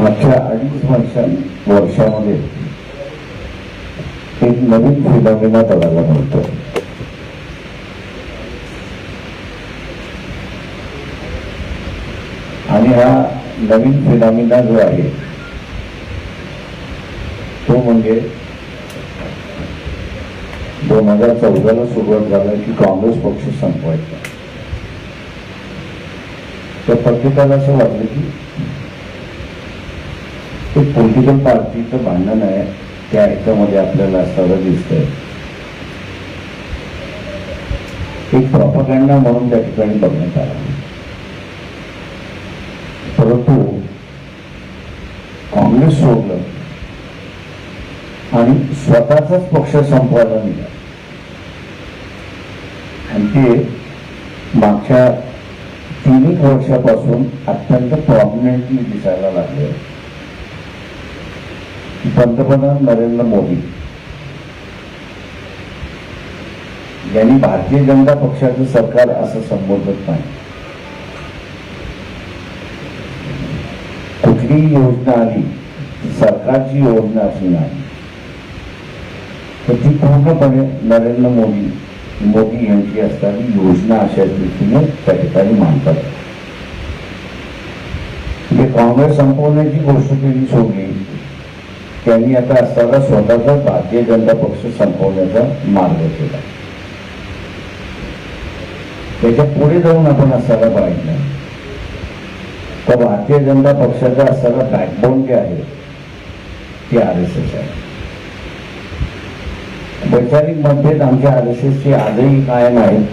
मागच्या अडीच वर्षां वर्षामध्ये. एक नवीन फिनॉमिना बघायला मिळतो. आणि हा नवीन फिनॉमिना जो आहे तो म्हणजे दोन हजार चौदाला सुरुवात झाला की काँग्रेस पक्ष संपवायचा. तर प्रत्येकाला असं वाटलं की ते पोलिटिकल पार्टीचं भांडण आहे. त्या ह्याच्यामध्ये आपल्याला असताना दिसतंय. एक प्रॉपगँडा म्हणून त्या ठिकाणी बघण्यात आला. परंतु काँग्रेस सोडलं आणि स्वतःचाच पक्ष संपवायला निघाला. आणि ते मागच्या तीन एक वर्षापासून अत्यंत प्रॉमिनंटली दिसायला लागले. पंतप्रधान नरेंद्र मोदी यांनी भारतीय जनता पक्षाचं सरकार असं संबोधत नाही. कुठलीही योजना आली सरकारची योजना अशी नाही. तर ती पूर्णपणे नरेंद्र मोदी मोदी यांची असणारी योजना अशा दृष्टीने त्या ठिकाणी मांडतात. म्हणजे काँग्रेस संपवण्याची गोष्ट त्यांनी सोडली. त्यांनी आता असताना स्वतःचा भारतीय जनता पक्ष संपवण्याचा मार्ग केला. त्याच्या पुढे जाऊन आपण असायला पाहिजे. तर भारतीय जनता पक्षाचा असताना बॅकबोन जे आहे ते आर एस एस आहे. वैचारिक मतभेद आमच्या आर एस एसचे आजही कायम आहेत.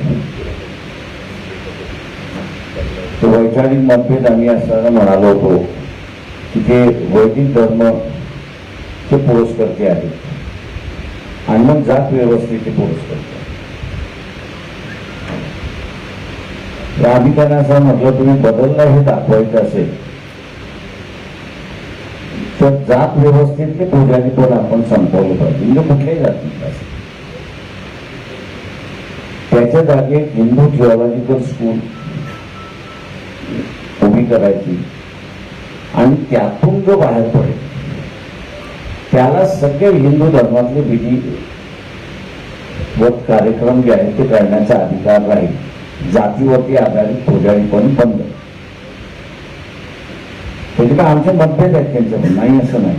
तो वैचारिक मतभेद आम्ही असताना म्हणालो होतो की ते वैदिक धर्म ते पुरस्कर्ते आहेत. आणि मग जात व्यवस्थेचे पुरस्कर्ते. तर या त्यांना म्हटलं तुम्ही बदलला हे दाखवायचं असेल तर जात व्यवस्थेतले पुजारी पण आपण संपवलं पाहिजे. म्हणजे कुठल्याही जातीत असेल त्याच्या जागी एक हिंदू थिओलॉजिकल स्कूल उभी करायची. आणि त्यातून जो बाहेर पडेल त्याला सगळे हिंदू धर्मातले विधी व कार्यक्रम जे आहेत ते करण्याचा अधिकार राहील जातीवरती आधारित पुजारीपण बंद त्याच्यामुळे आमचे मतभेद आहेत त्यांच्याकडे नाही असं नाही.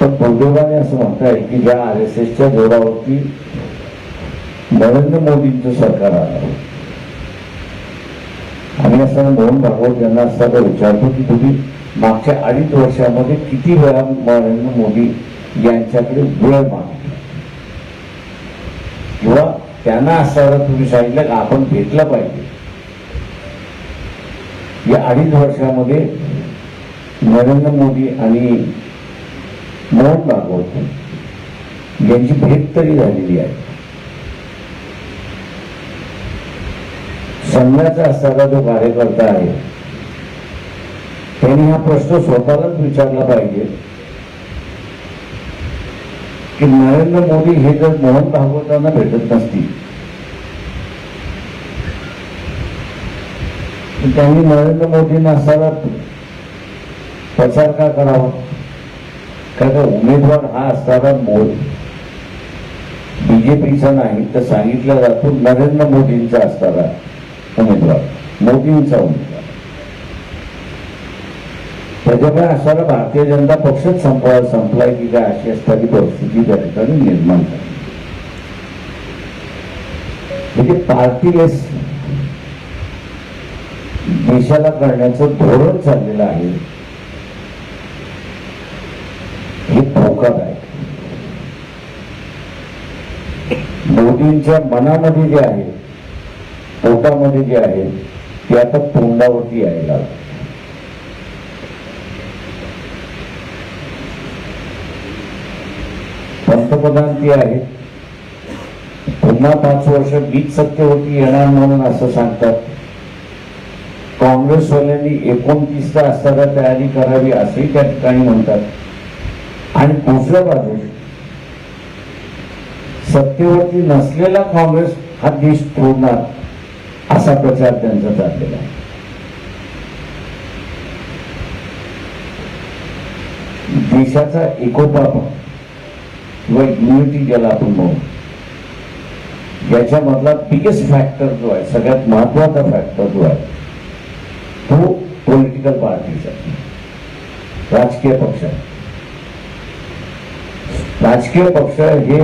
पण दुर्दैवाने असं म्हणताय की ज्या आर एस एसच्या जोरावरती नरेंद्र मोदींचं सरकार आलं. आम्ही असताना मोहन भागवत यांना असताना विचारतो की तुम्ही मागच्या अडीच वर्षामध्ये किती वेळा नरेंद्र मोदी यांच्याकडे वेळ मागतो किंवा त्यांना असताना तुम्ही सांगितलं की आपण भेटला पाहिजे. या अडीच वर्षामध्ये नरेंद्र मोदी आणि मोहन भागवत यांची भेट तरी झालेली आहे. संघाचा असणारा जो कार्यकर्ता आहे त्यांनी हा प्रश्न स्वतःलाच विचारला पाहिजे. की नरेंद्र मोदी हे जर मोहन भागवतांना भेटत नसतील त्यांनी नरेंद्र मोदींना असायला प्रचार का करावा? कारण का उमेदवार हा असताना मोद बीजेपीचा नाही तर सांगितलं जातो नरेंद्र मोदींचा असताना उमेदवार मोदींचा उमेदवार. त्याच्यामुळे असताना भारतीय जनता पक्षच संपवा संपलाय की काय अशी असणारी परिस्थिती त्या ठिकाणी निर्माण झाली. म्हणजे पार्टीलेस देशाला करण्याचं धोरण चाललेलं आहे. हे धोकादायक मोदींच्या मनामध्ये जे आहे पोटामध्ये जे आहे ते आता तोंडावरती यायला लागलं. पंतप्रधान ते आहेत. पुन्हा पाच वर्ष बीज सत्तेवरती येणार म्हणून असं सांगतात. काँग्रेसवाल्यांनी एकोणतीसचा असताना तयारी करावी असेही त्या ठिकाणी म्हणतात. आणि दुसऱ्या बाजूस सत्तेवरती नसलेला काँग्रेस हा देश तोडणार असा प्रचार त्यांचा चाललेला आहे. देशाचा एकोपा किंवा इम्युनिटी ज्याला आपण म्हणू. याच्यामधला बिगेस्ट फॅक्टर जो आहे सगळ्यात महत्त्वाचा फॅक्टर जो आहे तो पॉलिटिकल पार्टीचा राजकीय पक्ष. राजकीय पक्ष हे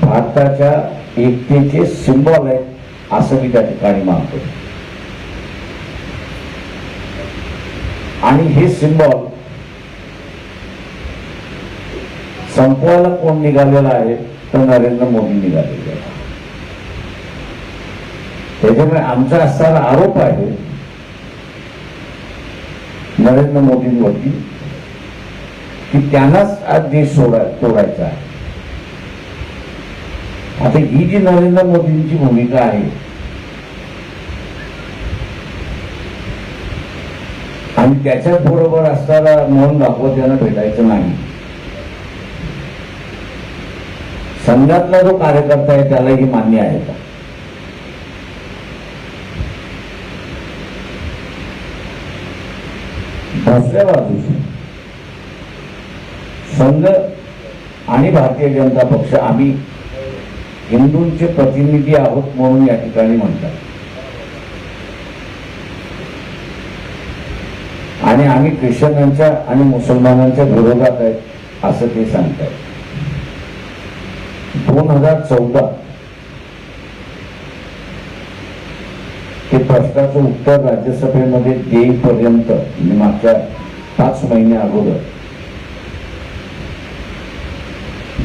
भारताच्या एकतेचे सिम्बॉल आहेत असं मी त्या ठिकाणी मानतो. आणि हे सिम्बॉल संपवायला कोण निघालेला आहे तर नरेंद्र मोदी निघालेले आहे त्याच्यामुळे आमचा असणारा आरोप आहे नरेंद्र मोदींवरती की त्यांनाच आज देश सोडाय तोडायचा आहे. आता ही जी नरेंद्र मोदींची भूमिका आहे आणि त्याच्याच बरोबर असताना मोहन भागवत यांना भेटायचं नाही. संघातला जो कार्यकर्ता आहे त्यालाही मान्य आहे का? दुसऱ्या बाजूशी संघ आणि भारतीय जनता पक्ष आम्ही हिंदूंचे प्रतिनिधी आहोत म्हणून या ठिकाणी म्हणतात. आणि आम्ही ख्रिश्चनांच्या आणि मुसलमानांच्या विरोधात आहेत असं ते सांगतात. दोन हजार चौदा. हे प्रश्नाचं उत्तर राज्यसभेमध्ये देईपर्यंत म्हणजे मागच्या पाच महिने अगोदर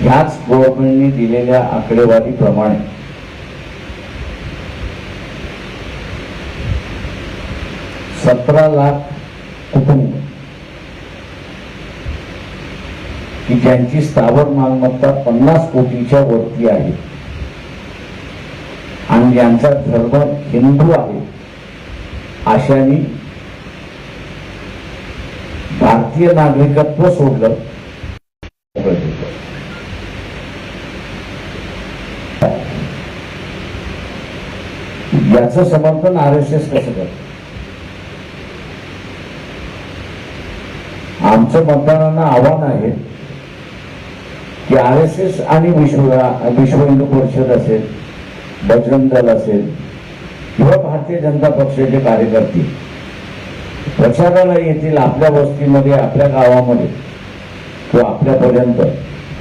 ह्याच गव्हर्नमेंटने दिलेल्या आकडेवारीप्रमाणे सतरा लाख कुटुंब की ज्यांची स्थावर मालमत्ता पन्नास कोटीच्या वरती आहे. आणि ज्यांचा धर्म हिंदू आहे. अशानी भारतीय नागरिकत्व सोडलं. याचं समर्थन आर एस एस कसं करत? आमचं मतदारांना आव्हान आहे की आर एस एस आणि विश्व विश्व हिंदू परिषद असेल बजरंग दल असेल किंवा भारतीय जनता पक्षाचे कार्यकर्ते. प्रचाराला येतील आपल्या वस्तीमध्ये आपल्या गावामध्ये किंवा आपल्यापर्यंत.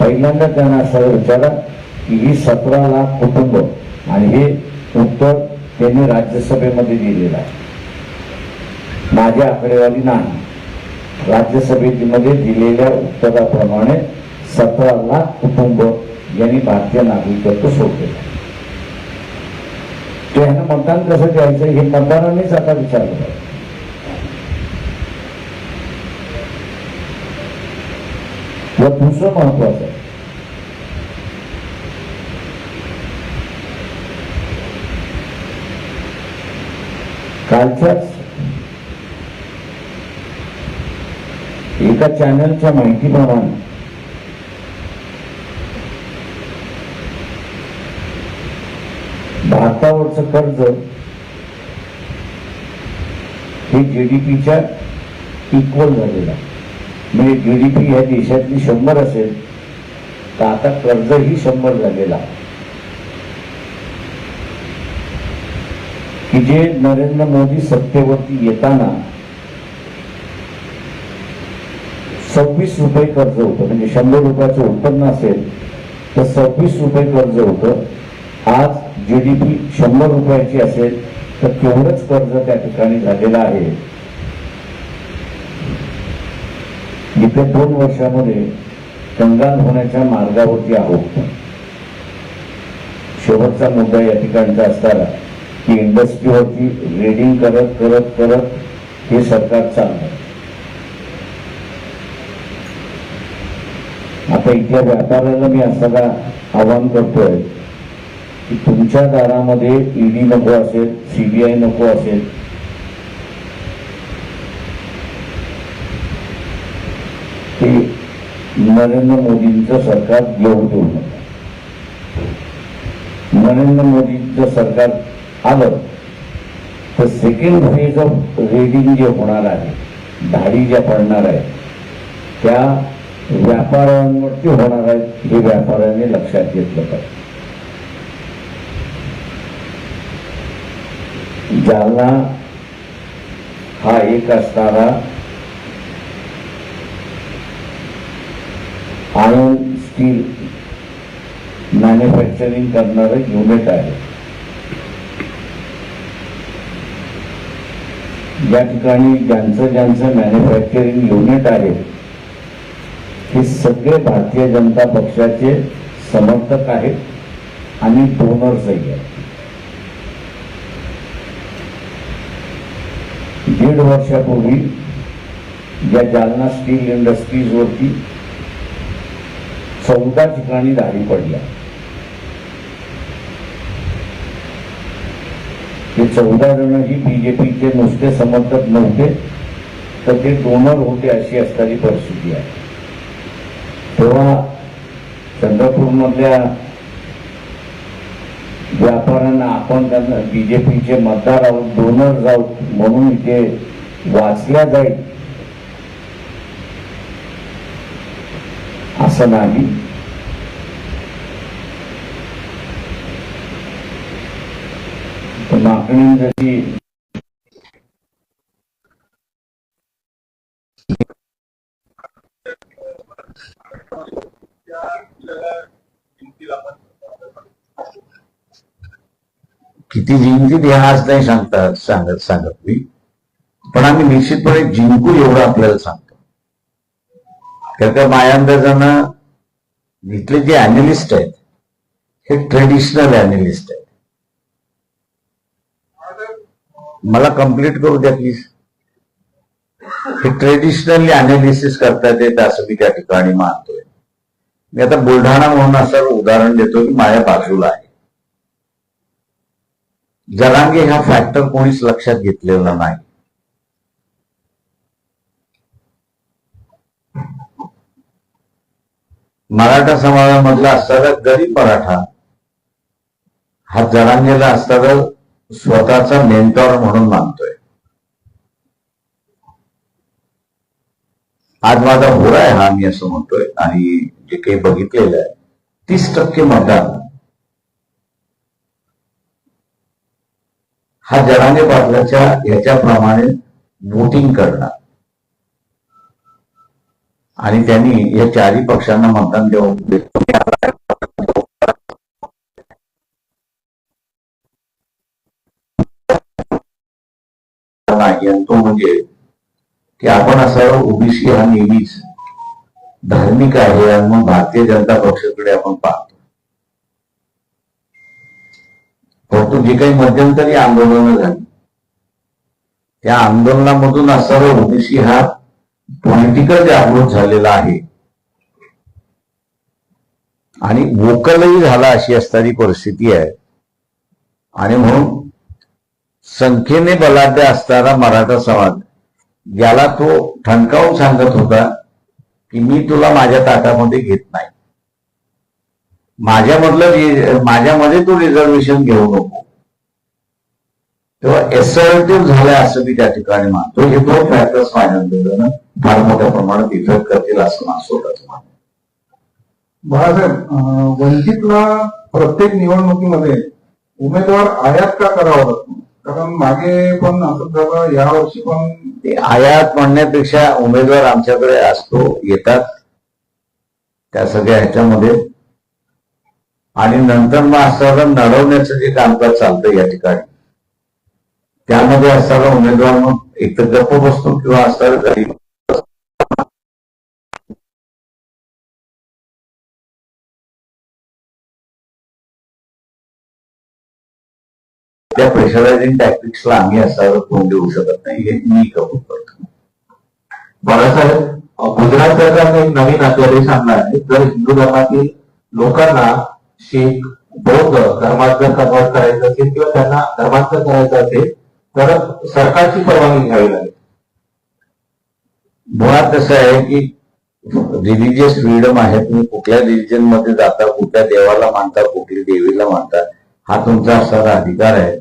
पहिल्यांदा त्यांना असं विचारा की ही सतरा लाख कुटुंब आणि हे उत्तर त्यांनी राज्यसभेमध्ये दिलेलं आहे. माझ्या आकडेवारी नाही. राज्यसभेमध्ये दिलेल्या उत्तराप्रमाणे सतरा लाख कुटुंब यांनी भारतीय नागरिकत्व सोडले. आहे ते ह्यांना मतदान कसं द्यायचं हे मतदारांनीच आता विचारलं केला व दुसरं महत्वाचं आहे कालच्याच एका चॅनलच्या माहितीप्रमाणे भारतावरचं कर्ज हे जीडीपीच्या इक्वल झालेलं आहे. म्हणजे जीडीपी ह्या देशातली शंभर असेल तर आता कर्जही शंभर झालेला की जे नरेंद्र मोदी सत्तेवरती येताना सव्वीस रुपये कर्ज होतं म्हणजे शंभर रुपयाचं उत्पन्न असेल तर सव्वीस रुपये कर्ज होतं. आज जी डी पी शंभर रुपयाची असेल तर तेवढंच कर्ज त्या ठिकाणी झालेलं आहे. येत्या दोन वर्षामध्ये कंगाल होण्याच्या मार्गावरती आहोत. शेवटचा मुद्दा या ठिकाणचा असताना की इंडस्ट्रीवरती रेडिंग करत करत करत हे सरकार चाललं आता इथल्या व्यापाऱ्याला मी असताना आवाहन करतोय की तुमच्या दारामध्ये ईडी नको असेल सीबीआय नको असेल. ते नरेंद्र मोदींचं सरकार घेऊ देऊ नका. नरेंद्र मोदींचं सरकार आलं तर सेकंड फेज ऑफ रेडिंग जे होणार आहे धाडी ज्या पडणार आहे त्या व्यापाऱ्यांवरती होणार आहेत हे व्यापाऱ्यांनी लक्षात घेतलं पाहिजे. जालना हा एक असणारा आयन स्टील मॅन्युफॅक्चरिंग करणारं युनिट आहे. या ठिकाणी ज्यांचं ज्यांचं मॅन्युफॅक्चरिंग युनिट आहे हे सगळे भारतीय जनता पक्षाचे समर्थक आहेत आणि डोनर्सही आहेत. दीड वर्षापूर्वी या जालना स्टील इंडस्ट्रीजवरती चौदा ठिकाणी धाडी पडल्या ते चौदा जण ही बीजेपीचे नुसते समर्थक नव्हते तर ते डोनर होते अशी असणारी परिस्थिती आहे. तेव्हा चंद्रपूरमधल्या व्यापाऱ्यांना आपण त्यांना बीजेपीचे मतदार आहोत डोनर आहोत म्हणून इथे वाचल्या जाईल. असं नाही. मागणी जशी किती जिंकतील हे आज नाही सांगता सांगत सांगत मी. पण आम्ही निश्चितपणे जिंकू एवढं आपल्याला सांगतो. कारण का माझ्या अंदाजानं इथले जे अॅनालिस्ट आहेत हे ट्रेडिशनल अॅनालिस्ट आहेत. मला कंप्लीट करू द्या प्लीज हे ट्रेडिशनली अनालिसिस करतात येत असं मी त्या ठिकाणी मानतोय. मी आता बुलढाणा म्हणून असं उदाहरण देतो की माझ्या बाजूला आहे. जरांगे हा फॅक्टर कोणीच लक्षात घेतलेला नाही. मराठा समाजामधला असणारा गरीब मराठा हा जरांगेला असणारा स्वतःचा मेंटॉर म्हणून मानतोय. आज माझा होरा आहे हा मी असं म्हणतोय आणि जे काही बघितलेलं आहे तीस टक्के मतदान हा जरांगे पाटलाच्या ह्याच्याप्रमाणे वोटिंग करणार. आणि त्यांनी या चारही पक्षांना मतदान देऊन तो म्हणजे की आपण असं ओबीसी हा नेहमीच धार्मिक आहे आणि मग भारतीय जनता पक्षाकडे आपण पाहतो. परंतु जे काही मध्यंतरी आंदोलनं झाली. त्या आंदोलनामधून असणारा ओबीसी हा पॉलिटिकल जागृत झालेला आहे. आणि वोकलही झाला अशी असणारी परिस्थिती आहे. आणि म्हणून संख्येने बलाढ्य असणारा मराठा समाज ज्याला तो ठणकावून सांगत होता की मी तुला माझ्या ताटामध्ये घेत नाही. माझ्यामधलं माझ्यामध्ये तू रिझर्वेशन घेऊ नको. तेव्हा एसर्टिव्ह झालाय असं मी त्या ठिकाणी मानतो. हे दोन फॅक्टर्स अंदाजानं फार मोठ्या प्रमाणात इफेक्ट करतील असं मला बाळासाहेब वंचितला प्रत्येक निवडणुकीमध्ये उमेदवार आयात का करावा लागतो? कारण मागे पण असं झालं यावर्षी पण ते आयात म्हणण्यापेक्षा उमेदवार आमच्याकडे असतो येतात. त्या सगळ्या ह्याच्यामध्ये. आणि नंतर मग असताना नडवण्याचं जे कामकाज चालतं या ठिकाणी. त्यामध्ये असणारा उमेदवार मग एकतर गप्प बसतो किंवा असताना घरी त्या प्रेशरायझिंग टॅक्टिक्सला आम्ही असं तोंड देऊ शकत नाही हे मी कबूल करतो बाळासाहेब गुजरात सरकारने एक नवीन अध्यादेश आणला आहे. जर हिंदू धर्मातील लोकांना शीख बौद्ध धर्मात जर कन्वर्ट करायचं असेल किंवा त्यांना धर्मांतर करायचं असेल तर सरकारची परवानगी घ्यावी लागेल. मुळात कसं आहे की रिलिजियस फ्रीडम आहे तुम्ही कुठल्या रिलिजनमध्ये जाता कुठल्या देवाला मानता कुठल्या देवीला मानता हा तुमचा असणारा अधिकार आहे.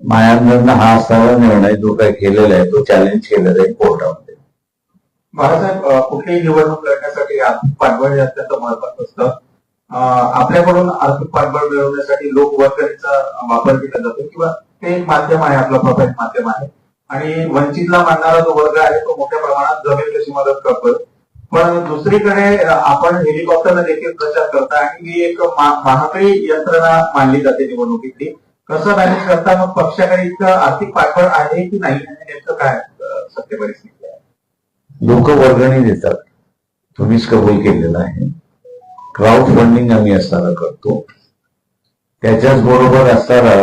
मायांना हा असणारा निर्णय जो काही केलेला आहे तो चॅलेंज केलेला आहे कोर्टामध्ये. अं, कुठलीही निवडणूक लढण्यासाठी पाठबळ अत्यंत महत्वाचं असतं. आपल्याकडून आर्थिक पाठबळ मिळवण्यासाठी लोक वर्गणीचा वापर केला जातो किंवा ते एक माध्यम आहे आपलं प्रभावी माध्यम आहे. आणि वंचितला मानणारा जो वर्ग आहे तो मोठ्या प्रमाणात जमेल तशी मदत करतोय. पण दुसरीकडे आपण हेलिकॉप्टरला देखील प्रचार करता आणि ही एक महागडी यंत्रणा मानली जाते निवडणुकीतली. कसं मॅनेज करता मग पक्षाकडे इतकं आर्थिक पाठबळ आहे की नाही नेमकं काय सत्य परिस्थिती आहे? लोक वर्गणी देतात. तुम्हीच कबूल केलेलं आहे. क्राऊड फंडिंग आम्ही असताना करतो. त्याच्याच बरोबर असताना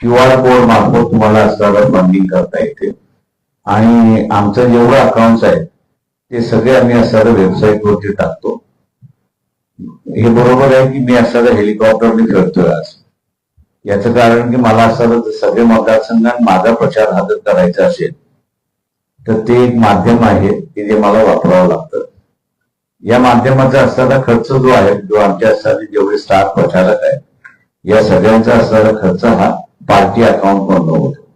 क्यू आर कोड मार्फत तुम्हाला असताना फंडिंग करता येते. आणि आमचं जेवढं अकाउंट्स आहेत ते सगळे आम्ही असताना वेबसाईटवरती टाकतो. हे बरोबर आहे की मी असताना हेलिकॉप्टरने फिरतोय आज? याचं कारण की मला असं सगळे मतदारसंघात माझा प्रचार हा करायचा असेल तर ते एक माध्यम आहे की जे मला वापरावं लागतं. या माध्यमाचा असणारा खर्च जो आहे जो आमच्या असणारे जेवढे स्टार प्रचारक आहेत या सगळ्यांचा असणारा खर्च हा पार्टी अकाउंट मधून होतो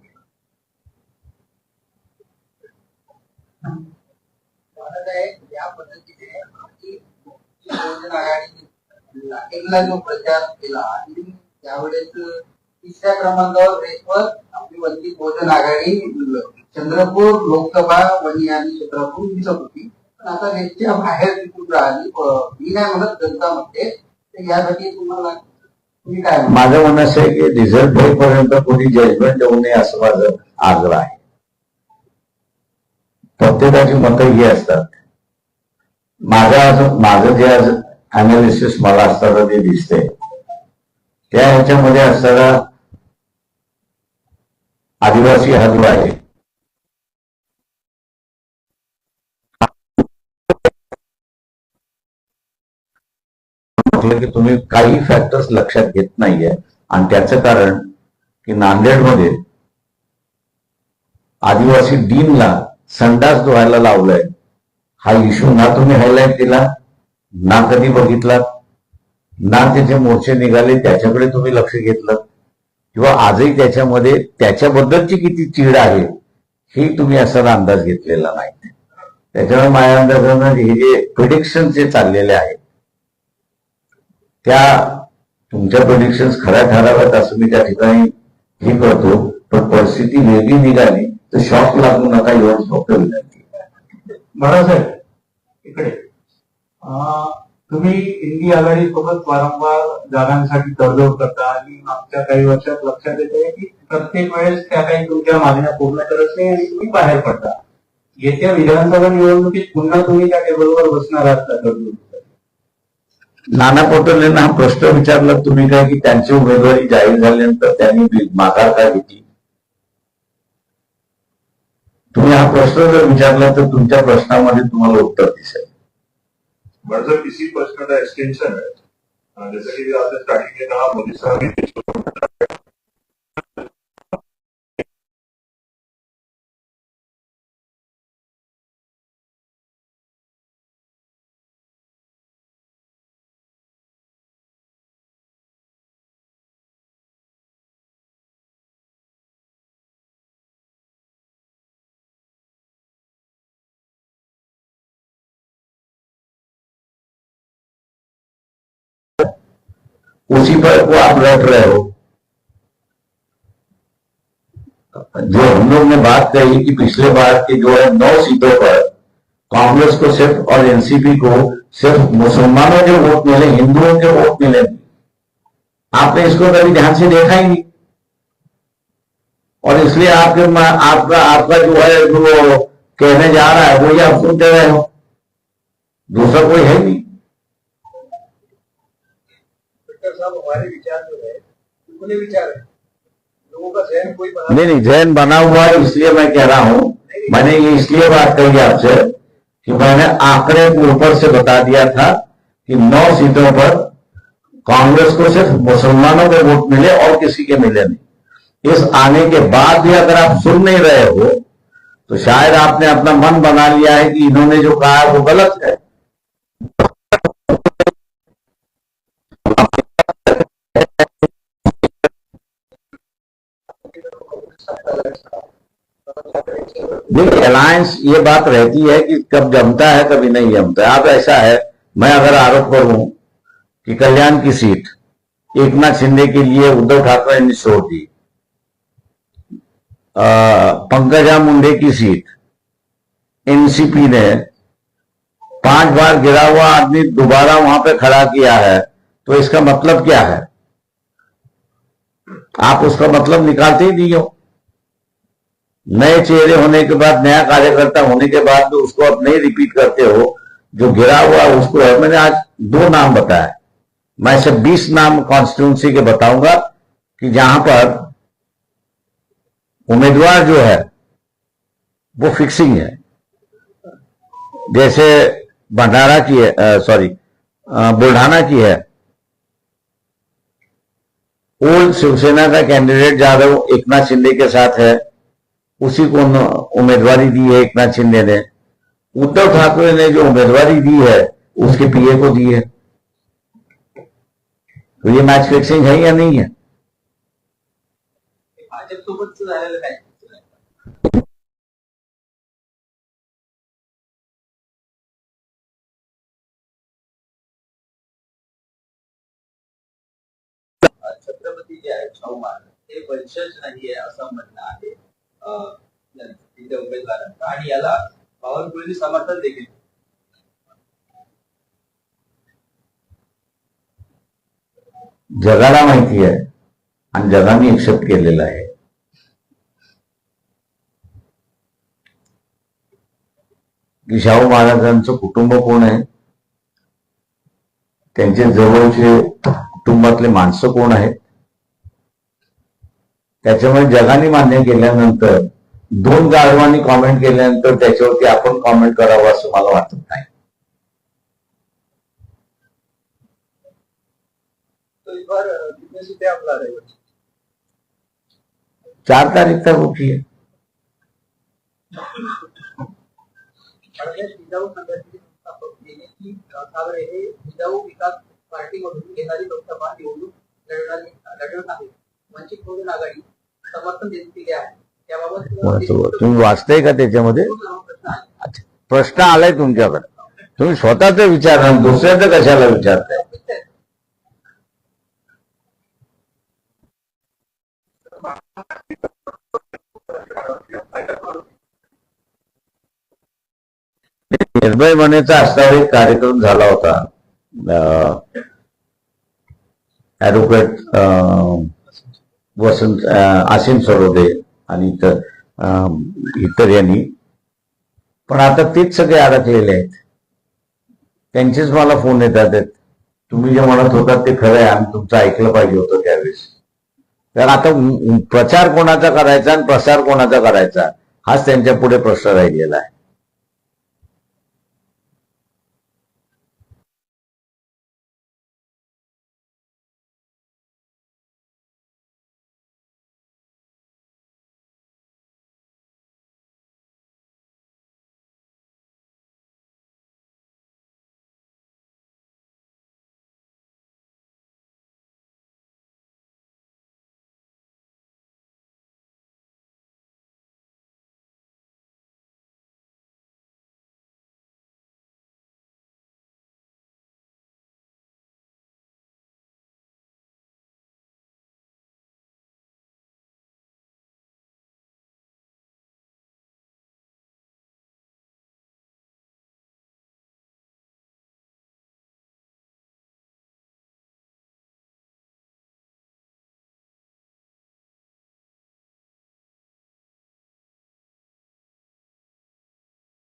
या पद्धतीने जो प्रचार केला त्यावेळेस तिसऱ्या क्रमांकावर रेसवर आपली वंचित बहुजन आघाडी चंद्रपूर लोकसभा वणी आणि चंद्रपूर दिसत होती. पण आता रेसच्या बाहेर तिथून राहिली मी नाही म्हणत जनता म्हणते तर यासाठी तुम्हाला तुम्ही काय माझं म्हणणं असं आहे की रिझल्ट होईपर्यंत कोणी जजमेंट देऊ नये असं माझं आग्रह आहे. प्रत्येकाची मतं ही असतात. माझं माझं जे आज अनालिसिस मला असताना ते दिसतंय त्या ह्याच्यामध्ये असणारा आदिवासी हा जो आहे म्हटलं की तुम्ही काही फॅक्टर्स लक्षात घेत नाहीये. आणि त्याचं कारण की नांदेडमध्ये आदिवासी डीनला संडास धुवायला लावलाय. हा इश्यू ना तुम्ही हायलाईट दिला ना कधी बघितला ना त्याचे मोर्चे निघाले त्याच्याकडे तुम्ही लक्ष घेतलं. किंवा आजही त्याच्यामध्ये त्याच्याबद्दलची किती चीड आहे हे तुम्ही असा अंदाज घेतलेला नाही. त्याच्यामुळे माझ्या अंदाजानं हे जे प्रिडिक्शन जे चाललेले आहेत त्या तुमच्या प्रिडिक्शन खऱ्या ठराव्यात असं मी त्या ठिकाणी हे करतो पण परिस्थिती वेगळी निघाली तर शॉक लागू नका एवढं फक्त विनंती. बाळासाहेब इकडे. तुम्ही इंडी आघाडी सोबत वारंवार जागांसाठी तडजोड करता आणि मागच्या काही वर्षात लक्षात येते की प्रत्येक वेळेस त्या काही तुमच्या मागण्या पूर्ण करत नाही आणि तुम्ही बाहेर पडता. येत्या विधानसभा निवडणुकीत पुन्हा तुम्ही त्या टेबलवर बसणार आहात का तडजोड नाना पटोलेंना हा प्रश्न विचारला तुम्ही काय की त्यांची उमेदवारी जाहीर झाल्यानंतर त्यांनी माघार का घेतली? तुम्ही हा प्रश्न जर विचारला तर तुमच्या प्रश्नामध्ये तुम्हाला उत्तर दिसेल. बट सर इसी प्रश्न का एक्सटेंशन है जैसे कि आपने स्टार्टिंग में कहा मोदी साहब उसी पर को आप लौट रहे हो। जो हम लोग ने बात कही कि पिछले बार की जो है नौ सीटों पर कांग्रेस को सिर्फ़ और एनसीपी को सिर्फ़ मुसलमानों के वोट मिले, हिंदुओं के वोट मिले। आपने इसको कभी ध्यान से देखा ही नहीं। और इसलिए आपके आपका आपका जो है जो कहने जा रहा है, वो वही आप सुनते रहे हो। दूसरा कोई है नहीं। डॉक्टर साहब हमारे विचार जो है विचार है। लोगों का जहन कोई बना नहीं नहीं जैन बना हुआ है इसलिए मैं कह रहा हूँ। मैंने ये इसलिए बात कही आपसे कि मैंने आंकड़े को ऊपर से बता दिया था कि नौ सीटों पर कांग्रेस को सिर्फ़ मुसलमानों के वोट मिले और किसी के मिले नहीं। इस आने के बाद भी अगर आप सुन नहीं रहे हो तो शायद आपने अपना मन बना लिया है कि इन्होंने जो कहा है वो गलत है। ये बात रहती है कि कब जमता है, कभी नहीं जमता है। अब ऐसा है, मैं अगर आरोप करूँ कि कल्याण की सीट एक नाथ शिंदे के लिए उद्धव ठाकरे ने छोड़ दी पंकजा मुंडे की सीट एनसीपी ने पाँच बार गिरा हुआ आदमी दोबारा वहाँ पे खड़ा किया है तो इसका मतलब क्या है? आप उसका मतलब निकालते ही नहीं हो। नए चेहरे होने के बाद, नया कार्यकर्ता होने के बाद भी उसको आप नहीं रिपीट करते हो। जो गिरा हुआ उसको है। मैंने आज दो नाम बताया मैं से बीस नाम कॉन्स्टिट्यूंसी के बताऊँगा कि जहाँ पर उम्मीदवार जो है, वो फिक्सिंग है। जैसे भंडारा की है सॉरी बुल्ढाना की है। ओल्ड शिवसेना का कैंडिडेट जाधव एकनाथ शिंदे के साथ है। उसी को उम्मीदवारी दी है, एक नाथ शिंदे ने। उद्धव ठाकरे ने जो उम्मीदवारी दी है, उसके पीए को दी है। तो ये मैच फिक्सिंग है या नहीं है? छत्रपती जे आहे शाहू महाराज हे वंशज नाहीये असं म्हणणं आहे. तिथे उमेदवारांचं आणि याला बावनकुळेंनी समर्थन देखील. जगाला माहिती आहे आणि जगाने एक्सेप्ट केलेलं आहे. की शाहू महाराजांचं कुटुंब कोण आहे? त्यांचे जवळचे कुटुंबातले माणसं कोण आहेत? त्याच्यामुळे जगाने मान्य केल्यानंतर दोन गाढवांनी कॉमेंट केल्यानंतर त्याच्यावरती आपण कॉमेंट करावं असं मला वाटत नाही. तो चार तारीख तक होती. है कारण हे जिजाऊ संघटनेचे संस्थापक गेली ठाकरे हे जिजाऊ विकास पार्टीमधून येणारी लोकसभा निवडणूक लढवणारी आहे. तुम्ही वाचताय का त्याच्यामध्ये. प्रश्न आलाय तुमच्याकडे. तुम्ही स्वतःच विचारा दुसऱ्याचं कशाला विचारताय? निर्भय मनेचा असा एक कार्यक्रम झाला होता. ऍडव्होकेट वसंत अं, आसिम सरोदे आणि इतर इतर यांनी. पण आता तेच सगळे अडकलेले आहेत. त्यांचेच मला फोन येतात आहेत. तुम्ही जे म्हणत होतात ते खरं आहे आम्ही तुमचं ऐकलं पाहिजे होतं त्यावेळेस. तर आता प्रचार कोणाचा करायचा आणि प्रसार कोणाचा करायचा हाच त्यांच्या पुढे प्रश्न राहिलेला आहे.